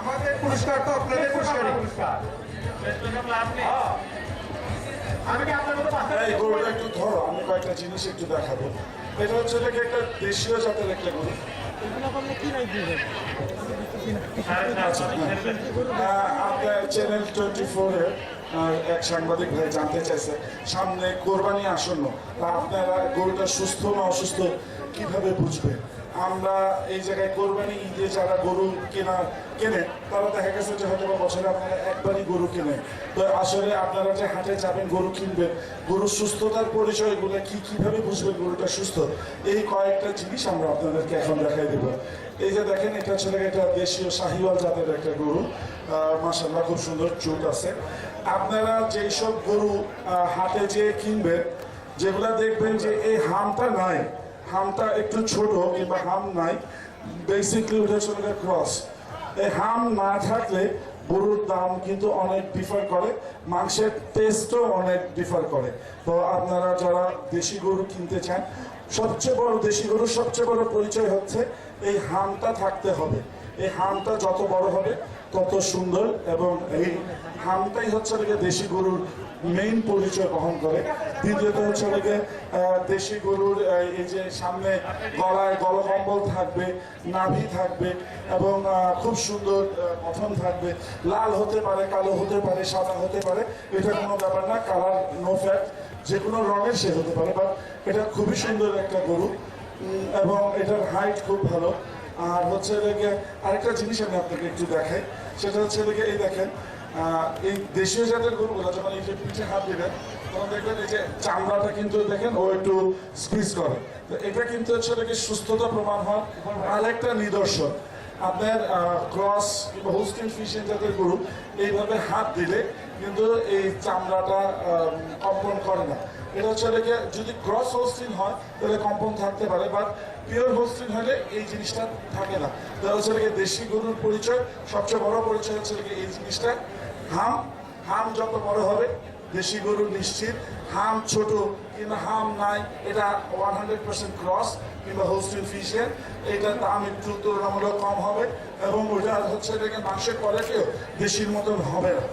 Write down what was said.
আমাদের পুরস্কার তো আপনাদের পুরস্কার। এই গরুটা একটু ধরো আমি কয়েকটা জিনিস একটু দেখাবো। এটা হচ্ছে এটাকে একটা দেশীয় জাতের একটা গরু। আচ্ছা, হ্যাঁ। আহ, আপনার চ্যানেল টোয়েন্টি ফোরে এক সাংবাদিক ভাই জানতে চাইছে, সামনে কোরবানি আসন্ন, তা আপনারা গরুটা সুস্থ না অসুস্থ কীভাবে বুঝবেন? আমরা এই জায়গায় কোরবানি ঈদে যারা গরু কেনা, কেনে, তারা দেখা গেছে যে হয়তো বছরে আপনারা একবারই গরু কেনে তো আসলে আপনারা যে হাটে যাবেন, গরু কিনবেন, গরুর সুস্থতার পরিচয়গুলো কি, কীভাবে বুঝবেন গরুটা সুস্থ? এই কয়েকটা জিনিস আমরা আপনাদেরকে এখন দেখাই দেবো। এই যে দেখেন, এটা হচ্ছে একটা দেশীয় শাহিওয়াল জাতের একটা গরু। মাসাল্লাহ খুব সুন্দর চোখ আছে। আপনারা যেই সব গরু হাটে যেয়ে কিনবেন, যেগুলা দেখবেন যে এই হামটা নাই হামটা একটু ছোট, কিংবা হাম নাই। বেসিকলি ওটা হচ্ছে ক্রস এই হাম না থাকলে গরুর দাম কিন্তু অনেক ডিফার করে, মাংসের টেস্টও অনেক ডিফার করে। তো আপনারা যারা দেশি গরু কিনতে চান, সবচেয়ে বড় দেশি গরুর সবচেয়ে বড় পরিচয় হচ্ছে, এই হামটা থাকতে হবে। এই হামটা যত বড় হবে, তত সুন্দর এবং এই হামটাই হচ্ছে দেশি গরুর মেইন পরিচয় বহন করে। দ্বিতীয়ত হচ্ছে নাকি দেশি গরুর এই যে সামনে গলায় গলকম্বল থাকবে, নাভি থাকবে এবং খুব সুন্দর গঠন থাকবে। লাল হতে পারে, কালো হতে পারে, সাদা হতে পারে, এটা কোনো ব্যাপার না, কালার নো ফ্যাট যে কোনো রঙের সে হতে পারে বাট এটা খুবই সুন্দর একটা গরু এবং এটার হাইট খুব ভালো। আর হচ্ছে লেগে আরেকটা জিনিস আমি আপনাকে একটু দেখাই, সেটা হচ্ছে লেগে এই দেখেন এই দেশীয় জাতের গরুগুলো, যখন এই যে পিঠে হাত দিবেন চামড়াটা কিন্তু দেখেন, ও একটু স্কুইজ করে। তো এটা কিন্তু লেগে সুস্থতা প্রমাণ হওয়ার আরেকটা নিদর্শন। আপনার ক্রস কিংবা হোস্টিং ফিশিং জাতের গরু এইভাবে হাত দিলে কিন্তু এই চামড়াটা কম্পন করে না। এটা হচ্ছে লেগে যদি ক্রস হোস্টিং হয়, তাহলে কম্পন থাকতে পারে বাট পিওর হোস্টিং হলে এই জিনিসটা থাকে না। তাহলে হচ্ছে লেগে দেশি গরুর পরিচয়, সবচেয়ে বড় পরিচয় হচ্ছে লেগে এই জিনিসটা। হাম হাম যত বড় হবে দেশি গরু নিশ্চিত। হাম ছোট কিংবা হাম নাই, এটা ওয়ান হান্ড্রেড পার্সেন্ট ক্রস কিংবা হোস্টেল ফিশের এটার দাম একটু তুলনামূলক কম হবে এবং ওইটা হচ্ছে এটাকে মাংসের কোয়ালিটিও দেশির মতন হবে না।